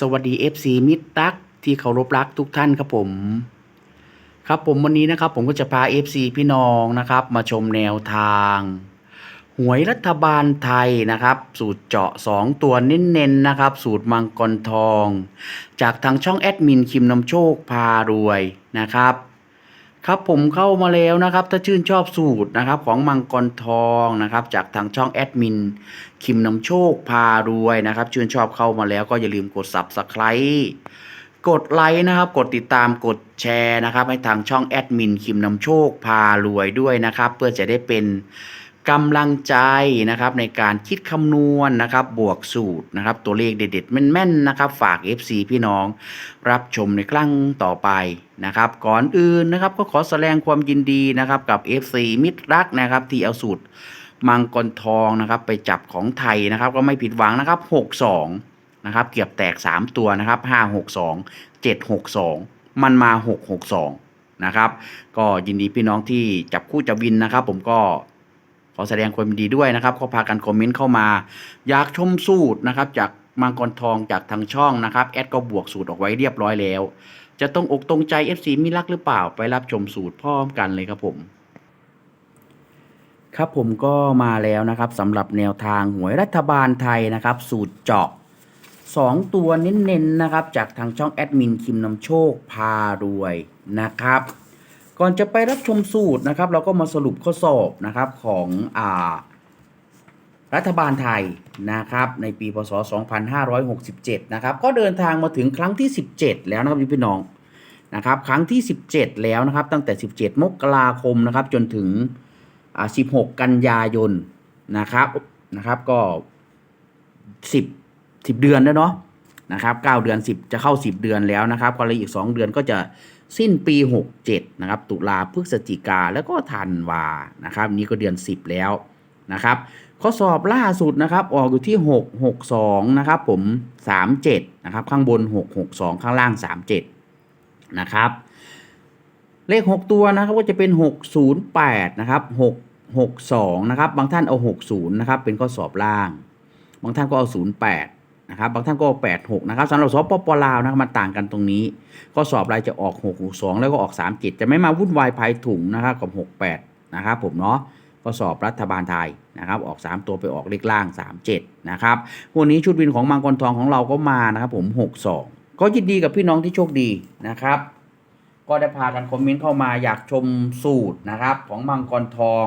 สวัสดี FC มิตรตักที่เคารพรักทุกท่านครับผม ครับผมวันนี้นะครับ ผมก็จะพา FC พี่น้องนะครับ มาชมแนวทาง หวยรัฐบาลไทยนะครับ สูตรเจาะ 2 ตัวเน้นๆนะครับ สูตรมังกรทอง จากทางช่องแอดมินคิมนำโชคพารวยนะครับ ครับผมเข้ามาแล้วนะครับ ถ้าชื่นชอบสูตรนะครับ ของมังกรทองนะครับ จากทางช่องแอดมิน คิมนำโชคพารวยนะครับ ชื่นชอบเข้ามาแล้วก็อย่าลืมกด Subscribe กดไลค์นะครับ กดติดตามกดแชร์นะครับ ให้ทางช่องแอดมินคิมนำโชคพารวยด้วยนะครับ เพื่อจะได้เป็น กำลังใจนะครับในการคิดคำนวณนะครับ บวกสูตรนะครับ ตัวเลขเด็ดๆแม่นๆนะครับ ฝาก FC พี่น้องรับชมในครั้งต่อไปนะครับ ก่อนอื่นนะครับก็ขอแสดงความยินดีนะครับกับ FC มิตรรักนะครับที่เอาสูตรมังกรทองนะครับ ไปจับของไทยนะครับ ก็ไม่ผิดหวังนะครับ 62 นะครับ เกือบแตก 3 ตัวนะครับ 562 762 มันมา 662 นะครับ ก็ยินดีพี่น้องที่จับคู่จับวินนะครับ ผมก็ ขอแสดงความดีด้วยนะครับก็พากันคอมเมนต์เข้ามา อยากชมสูตรนะครับ จากมังกรทองจากทางช่องนะครับแอดก็บวกสูตรออกไว้เรียบร้อยแล้ว จะต้องอกตรงใจ FC มิรักหรือเปล่าไปรับชมสูตรพร้อมกันเลยครับผมครับผมก็มาแล้วนะครับสำหรับแนวทางหวยรัฐบาลไทยนะครับ สูตรเจาะ 2 ตัวเน้นๆนะครับ จากทางช่องแอดมินคิมนำโชคพารวยนะครับ ก่อนจะไปรับชมสูตรนะครับ เราก็มาสรุปข้อสอบนะครับของอ่ารัฐบาลไทยนะครับในปีพศ 2567 นะครับ ก็เดินทางมาถึงครั้งที่ 17 แล้วนะครับพี่น้องนะครับ ครั้งที่ 17 แล้วนะครับ ตั้งแต่ 17 มกราคมนะครับ จนถึง 16 กันยายนนะครับนะครับก็ 10 10 เดือนแล้วเนาะนะครับ 9 เดือน 10 จะเข้า 10 เดือนแล้วนะครับก็เลยอีก 2 เดือนก็จะ สิ้นปี 67 นะครับ ตุลาพฤศจิกาแล้วก็ธันวานะครับ นี่ก็เดือน 10 แล้วนะครับข้อสอบล่าสุดนะครับ ออกอยู่ที่ 662 นะครับ ผม 37 นะครับ ข้างบน 662 ข้างล่าง 37 นะครับ เลข 6 ตัวนะครับก็จะเป็น 608 นะครับ 662 นะครับ บางท่านเอา 60 นะครับ เป็นข้อสอบล่าง บางท่านก็เอา 08 นะครับบางท่านก็เอา86นะครับสำหรับสปปลาวนะครับมันต่างกันตรงนี้ข้อสอบรายจะออก662แล้วก็ออก37จะไม่มาวุ่นวายภายถุงนะครับกับ68นะครับผมเนาะข้อสอบรัฐบาลไทยนะครับออก 3 ตัวไปออกเลขล่าง 37นะครับวันนี้ชุดวินของมังกรทองของเราก็มานะครับผม 62 ก็ยินดีกับพี่น้องที่โชคดีนะครับ ก็ได้พากันคอมเมนต์เข้ามาอยากชมสูตรนะครับของมังกรทอง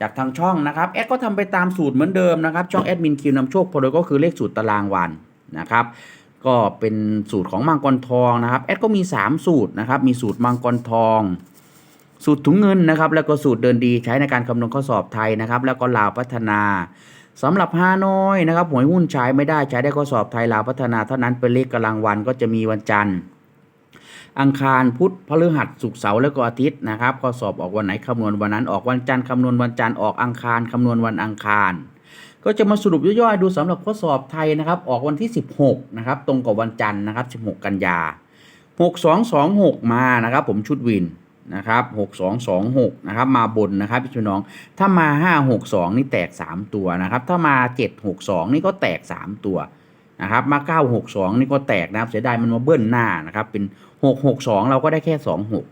จากทางช่องนะครับแอดก็ทำไปตามสูตรเหมือนเดิมนะครับ ช่องแอดมินคิวนำโชคพอดก็คือเลขสูตรตารางวันนะครับ ก็เป็นสูตรของมังกรทองนะครับแอดก็มี 3 สูตรนะครับ มีสูตรมังกรทอง สูตรถุงเงินนะครับ แล้วก็สูตรเดินดีใช้ในการคำนวณข้อสอบไทยนะครับ แล้วก็ลาวพัฒนาสำหรับฮานอยนะครับหวยหุ้นใช้ไม่ได้ใช้ได้ข้อสอบไทยลาวพัฒนาเท่านั้นเป็นเลขกำลังวันก็จะมีวันจันทร์ อังคารพุธพฤหัสศุกร์เสาร์แล้วก็อาทิตย์นะครับข้อสอบออกวันไหนคำนวณวันนั้นออกวันจันทร์คำนวณวันจันทร์ออกอังคารคำนวณวันอังคาร ก็จะมาสรุปย่อยๆ ดูสำหรับข้อสอบไทยนะครับ ออกวันที่ 16นะครับตรงกับวันจันทร์นะครับ 16 กันยา 6226 มานะครับ ผมชุดวินนะครับ6226นะครับมาบนนะครับพี่น้อง ถ้ามา 562 นี่แตก 3 ตัวนะครับ ถ้ามา 762 นี่ก็แตก 3 ตัว นะครับมา 962 นี่ก็แตกนะครับเสียดายมันมาเบิ้ลหน้านะครับเป็น 662 เราก็ได้แค่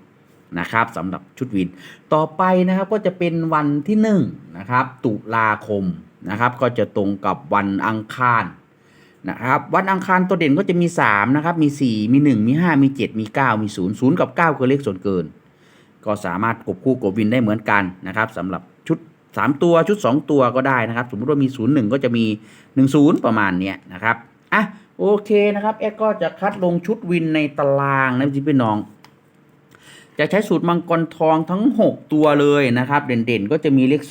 26 นะครับสำหรับชุดวิน ต่อไปนะครับก็จะเป็นวันที่1นะครับตุลาคมนะครับก็จะตรงกับวันอังคารนะครับวันอังคารตัวเด่นก็จะมี3นะครับมี 4 มี 1 มี 5 มี 7 มี 9 มี 0 0 กับ 9 คือเลขส่วนเกิน ก็สามารถกบคู่กบวินได้เหมือนกันนะครับสำหรับชุด 3 ตัวชุด 2 ตัวก็ได้นะครับ สมมติว่ามี 0 1 ก็จะมี 1 0 ประมาณเนี้ยนะครับ อะโอเคนะครับแอดก็จะคัดลงชุดวินในตารางนะพี่น้อง จะใช้สูตรมังกรทองทั้ง 6 ตัวเลยนะครับ เด่นๆก็จะมีเลข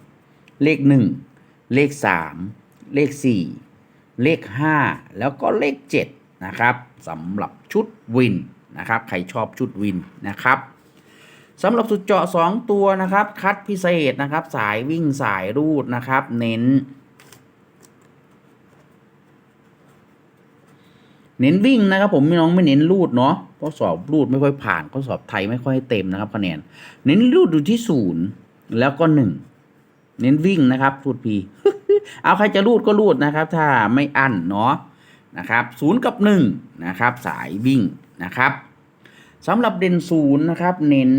0 เลข 1 เลข 3 เลข 4 เลข 5 แล้วก็เลข 7 นะครับสำหรับชุดวินนะครับใครชอบชุดวินนะครับสำหรับสุดเจาะ 2 ตัวนะครับ คัดพิเศษนะครับ สายวิ่งสายรูดนะครับ เน้น เน้นวิ่งนะครับผมพี่น้องไม่เน้นรูดเนาะเพราะสอบรูดไม่ค่อยผ่านข้อสอบไทยไม่ค่อยเต็มนะครับคะแนน เน้นรูดอยู่ที่ศูนย์แล้วก็หนึ่งเน้นวิ่งนะครับรูดพีเอาใครจะรูดก็รูดนะครับ ถ้าไม่อั้นเนาะนะครับศูนย์กับหนึ่งนะครับ สายวิ่งนะครับสำหรับเด่นศูนย์นะครับ เน้น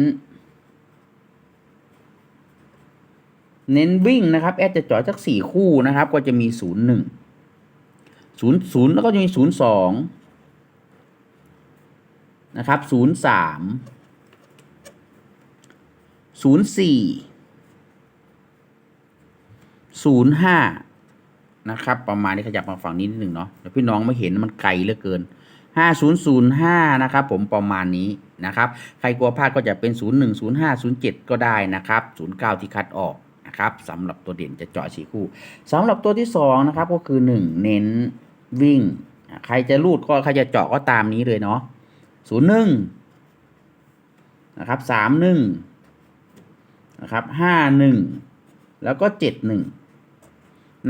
เน้นวิ่งนะครับ แอดจะจาะสักสี่คู่นะครับ ก็จะมีศูนย์หนึ่ง ศูนย์ศูนย์แล้วก็จะมีศูนย์สองนะครับศูนย์สามศูนย์สี่ศูนย์ห้านะครับ ประมาณนี้ขยับมาฝั่งนี้นิดหนึ่งเนาะแล้วพี่น้องไม่เห็นมันไกลเหลือเกินห้าศูนย์ศูนย์ห้านะครับ ผมประมาณนี้นะครับ ใครกลัวพลาดก็จะเป็นศูนย์หนึ่งศูนย์ห้าศูนย์เจ็ดก็ได้นะครับศูนย์เก้าที่คัดออกนะครับสำหรับตัวเด่นจะเจาะสี่คู่สำหรับตัวที่สองนะครับก็คือหนึ่งเน้น วิ่ง ใครจะรูดก็ใครจะเจาะก็ตามนี้เลยเนาะศูนย์หนึ่งนะครับสามหนึ่งนะครับห้าหนึ่งแล้วก็เจ็ดหนึ่ง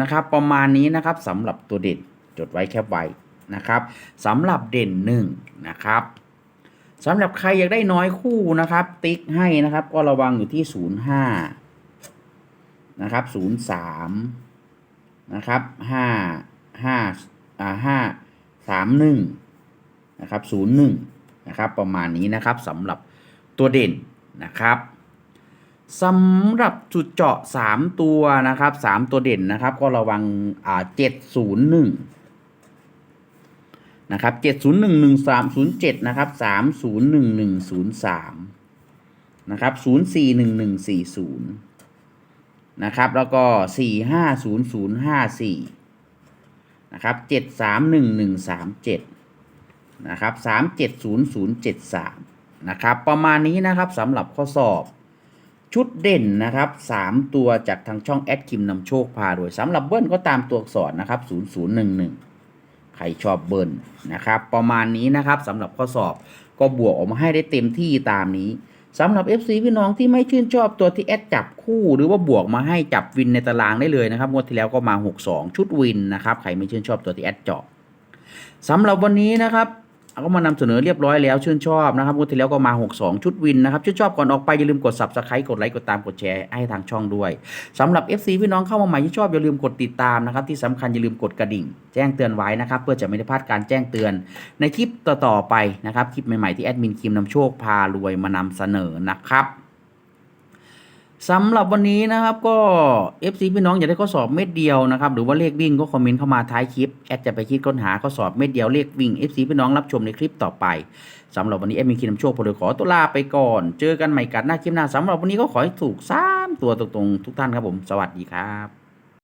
นะครับ ประมาณนี้นะครับสำหรับตัวเด่นจดไว้แคปไว้นะครับสำหรับเด่นหนึ่งนะครับสำหรับใครอยากได้น้อยคู่นะครับ ติ๊กให้นะครับ ก็ระวังอยู่ที่ศูนย์ห้านะครับศูนย์สามนะครับห้าห้า ห้าสามหนึ่งนะครับศูนย์หนึ่งนะครับประมาณนี้นะครับสำหรับตัวเด่นนะครับสำหรับจุดเจาะ 3 ตัวนะครับ 3 ตัวเด่นนะครับ ก็ระวังอ่า701นะครับ7011307นะครับ301103นะครับ041140นะครับแล้วก็ 450054 นะครับเจ็ดสามหนึ่งหนึ่งสามเจ็ดนะครับสามเจ็ดศูนย์ศูนย์เจ็ดสามนะครับประมาณนี้นะครับสำหรับข้อสอบชุดเด่นนะครับสามตัวจากทางช่องแอดคิมนำโชคพาโดยสำหรับเบิ้ลก็ตามตัวอักษรนะครับศูนย์ศูนย์หนึ่งหนึ่งใครชอบเบิ้ลนะครับประมาณนี้นะครับสำหรับข้อสอบก็บวกออกมาให้ได้เต็มที่ตามนี้ สำหรับ FC พี่น้องที่ไม่ชื่นชอบตัวที่แอดจับคู่หรือว่าบวกมาให้จับวินในตารางได้เลยนะครับงวดที่แล้วก็มา 62 ชุดวินนะครับใครไม่ชื่นชอบตัวที่แอดเจาะสำหรับวันนี้นะครับ ก็มานำเสนอเรียบร้อยแล้วชื่นชอบนะครับงวดที่แล้วก็มา 62 ชุดวินนะครับชื่นชอบก่อนออกไปอย่าลืมกด subscribe กดไลค์กดตามกดแชร์ให้ทางช่องด้วยสำหรับ FC พี่น้องเข้ามาใหม่ที่ชอบอย่าลืมกดติดตามนะครับที่สำคัญอย่าลืมกดกระดิ่ง แจ้งเตือนไว้นะครับเพื่อจะไม่ได้พลาดการแจ้งเตือน ในคลิปต่อๆไปนะครับคลิปใหม่ๆที่แอดมินคิมนำโชคพารวยมานำเสนอนะครับ สำหรับวันนี้นะครับก็ FC พี่น้องอยากได้ข้อสอบเม็ดเดียวนะครับหรือว่าเลขวิ่งก็คอมเมนต์เข้ามาท้ายคลิปแอดจะไปคิดค้นหาข้อสอบเม็ดเดียวเลขวิ่ง FC พี่น้องรับชมในคลิปต่อไปสำหรับวันนี้แอดมินคินำโชคพอดีขอตัวลาไปก่อน เจอกันใหม่กันหน้าคลิปหน้าสำหรับวันนี้ก็ขอให้ถูกสามตัวตรงๆทุกท่านครับผม สวัสดีครับ